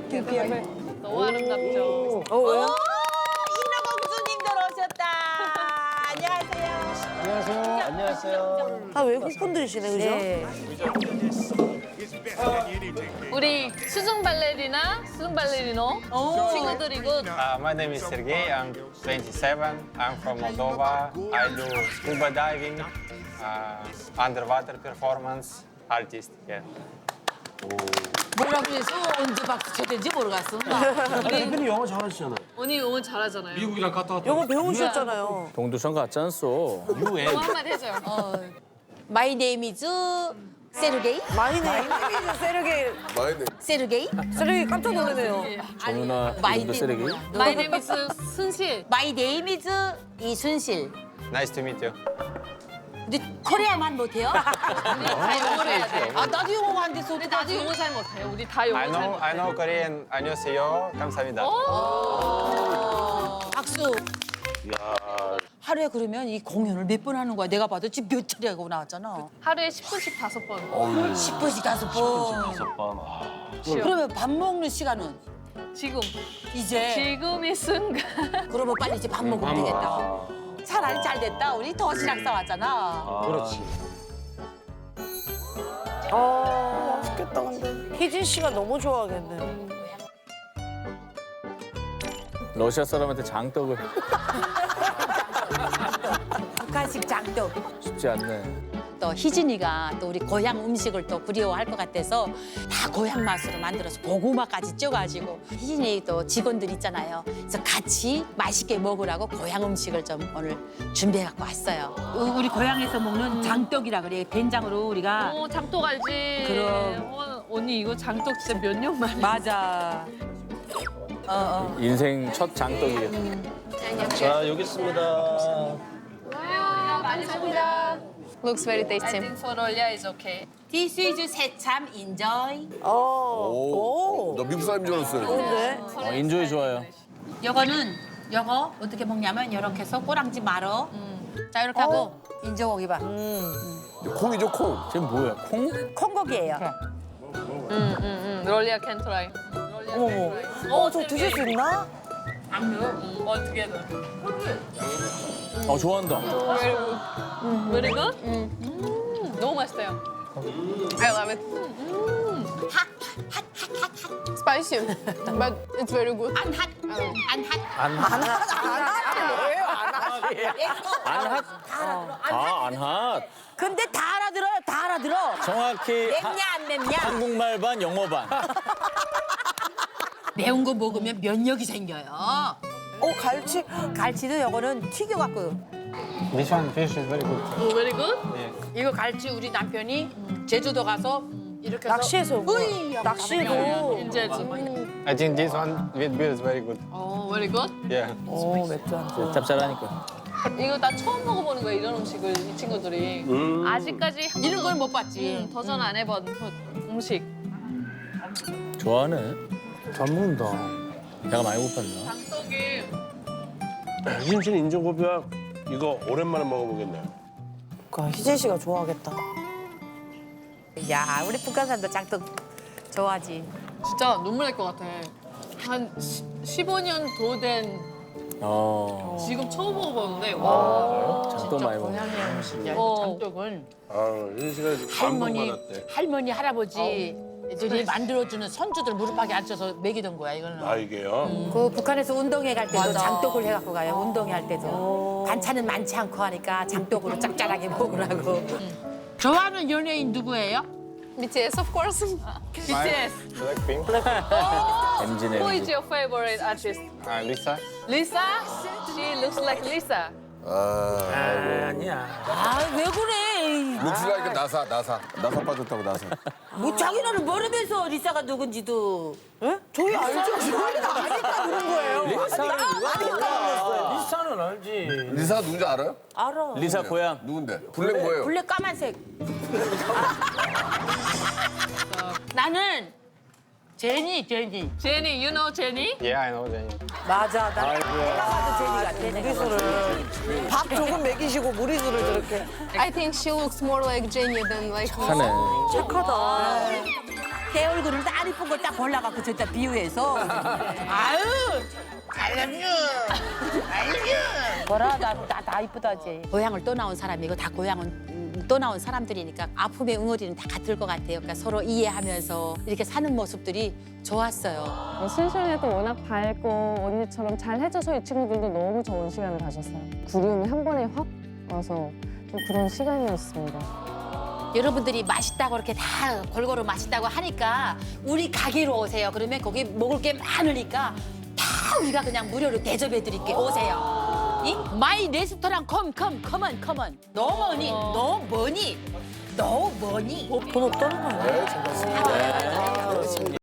piaffe, piaffe. 너무 아름답죠. 어, 왜요? 인어공주님들 오셨다. 안녕하세요. 안녕하세요. 다 외국 분들이시네, 그죠? 네. 우리 수중 발레리나, 수중 발레리노 친구들이고 Uh, my name is Sergey. I'm 27. I'm from Moldova. I do scuba diving, uh, underwater performance, artist. Yeah. 뭐라고 해서 언제 박수 쳐댄지 모르겠어. 대표님 영어 잘하시잖아요. 언니 영어 잘하잖아요. 미국이랑 갔다 왔다. 영어 배우셨잖아요. 동두천 갔지 않소? 유엔. 영어 한마디 해줘요. 마이 네임 이즈 세르게이? 많이 네. 세르게, 세르게이? 세르게 깜짝 놀라네요. 저 누나 이름도 쓰레기? 뭐야? My name is 순실. 마이 네임 이즈 이순실. Nice to meet you. 근데 코리아만 못해요? 다 영어를 해야 돼. 아 나도 영어가 안 돼서 우리 나도 영어 잘 못해요. 우리 다 영어 I 잘 know, 못해요. I know Korean. 안녕하세요. 감사합니다. 박수. 하루에 그러면 이 공연을 몇 번 하는 거야? 내가 봐도 지금 몇 차례 하고 나왔잖아. 하루에 10분씩 다섯 번. 10분씩 다섯 번. 다섯 번. 그러면 밥 먹는 시간은 지금. 이제 지금 이 순간. 그러면 빨리 이제 밥 먹으면 되겠다. 차라리 잘 됐다. 우리 도시락 싸왔잖아. 그렇지. 아, 맛있겠다, 근데. 희진 씨가 너무 좋아하겠네. 러시아 사람한테 장떡을 북한식 장떡. 쉽지 않네. 또 희진이가 또 우리 고향 음식을 또 그리워할 것 같아서 다 고향 맛으로 만들어서 고구마까지 쪄가지고 희진이 또 직원들 있잖아요. 그래서 같이 맛있게 먹으라고 고향 음식을 좀 오늘 준비해 갖고 왔어요. 우리 고향에서 먹는 장떡이라 그래. 된장으로 우리가 어, 장독 알지? 그럼. 어, 언니 이거 장독 진짜 몇 년 만에. 맞아. 어, 어. 인생 첫 장떡이에요. 자, 여기 있습니다. Looks very tasty. I think for is okay. This is 새참 enjoy. 어, 오. 너 미국 사람인 줄 알았어요. 어, 인조이 좋아요. 요거는 요거 어떻게 먹냐면 이렇게 해서 꼬랑지 말어. 자 이렇게 하고 인조고기 봐. 콩이죠, 콩. 지금 뭐야? 콩? 콩고기예요. 음, Rolia can try. 어머머. 어, 저 드실 수 있나? All together. 어 좋아한다. Very good? 음, 너무 맛있어요. I love it. Spicy, but it's very good. 안핫 안 핫 안 핫? 아 안 핫. 근데 다 알아들어요. 다 알아들어. 정확히 하- 맵냐 안 맵냐. 한국말 반 영어 반. 매운 거 먹으면 면역이 생겨요. 어, 갈치. 갈치도 요거는 튀겨 갖고. This one fish is very good. Oh, very good? Yeah. 이거 갈치 우리 남편이 제주도 가서 이렇게 해서 낚시해서. 온 거야. 으이 하고 낚시해도. 인제즈. I think this one with beer is very good. 어, very good? Yeah. 오, 맥주 한 잔. 짭짤하니까. 이거 나 처음 먹어보는 거야 이런 음식을 이 친구들이. 아직까지 한 이런 번도 걸못 봤지. 음, 도전 안 해본 그 음식. 좋아하네. 잘 먹는다. 배가 많이 고팠나? 장떡이 희진 인조고비와 이거 오랜만에 먹어보겠네요. 그러니까 희진 씨가 좋아하겠다. 야 우리 북한 사람도 장떡 좋아하지. 진짜 눈물 날 것 같아. 한 15년 더 된 어. 지금 처음 먹어보는데 와. 장떡 많이 먹네. 어. 장떡은 아, 할머니. 할머니 할아버지 애들이 만들어주는 선주들 무릎팍에 앉혀서 먹이던 거야 이거는. 아, 이게요? 그 북한에서 운동회 갈 때도 장떡을 해갖고 가요. 운동회 할 때도 반찬은 많지 않고 하니까 장떡으로 짭짤하게 먹으라고. 좋아하는 연예인 누구예요? BTS, of course. BTS. Blackpink. MG네. Who is your favorite artist? Uh, Lisa. Lisa? She looks like Lisa. 아, 아니야. 아 왜 그래? 룩스라니까 나사, 나사. 나사 빠졌다고, 나사. 뭐 자기네는 모르면서 리사가 누군지도. 예? 저희 알죠? 저희가 아니까 그런 거예요. 리사는 누가 리사는 알지. 리사가 누군지 알아요? 알아. 리사 고향. 누군데? 블랙 뭐예요? 블랙 까만색. 나는 제니 제니. Jenny, you know Jenny? Yeah, I know Jenny. 맞아. 나 아이고야. 제니 같아. 내가. 무리수를. 먹이시고 무리수를 저렇게. I think she looks more like Jenny than like me. 착하네. 착하다. 내 얼굴을 딱 이쁜 걸 딱 골라갖고 저기다 비유해서 아유 뭐라 나나 이쁘다지 고향을 떠나온 사람이고 다 고향은 음, 떠나온 사람들이니까 아픔의 응어리는 다 같을 것 같아요. 그러니까 서로 이해하면서 이렇게 사는 모습들이 좋았어요. 어, 신순이도 워낙 밝고 언니처럼 잘 해줘서 이 친구들도 너무 좋은 시간을 가졌어요. 그리움이 한 번에 확 와서 좀 그런 시간이었습니다. 여러분들이 맛있다고 이렇게 다 골고루 맛있다고 하니까 우리 가게로 오세요. 그러면 거기 먹을 게 많으니까 다 우리가 그냥 무료로 대접해 드릴게. 오세요. 이? 마이 레스토랑 컴컴 컴온 컴온 너무 머니 너무 머니? 너무 머니 돈 없다는 거 아니야?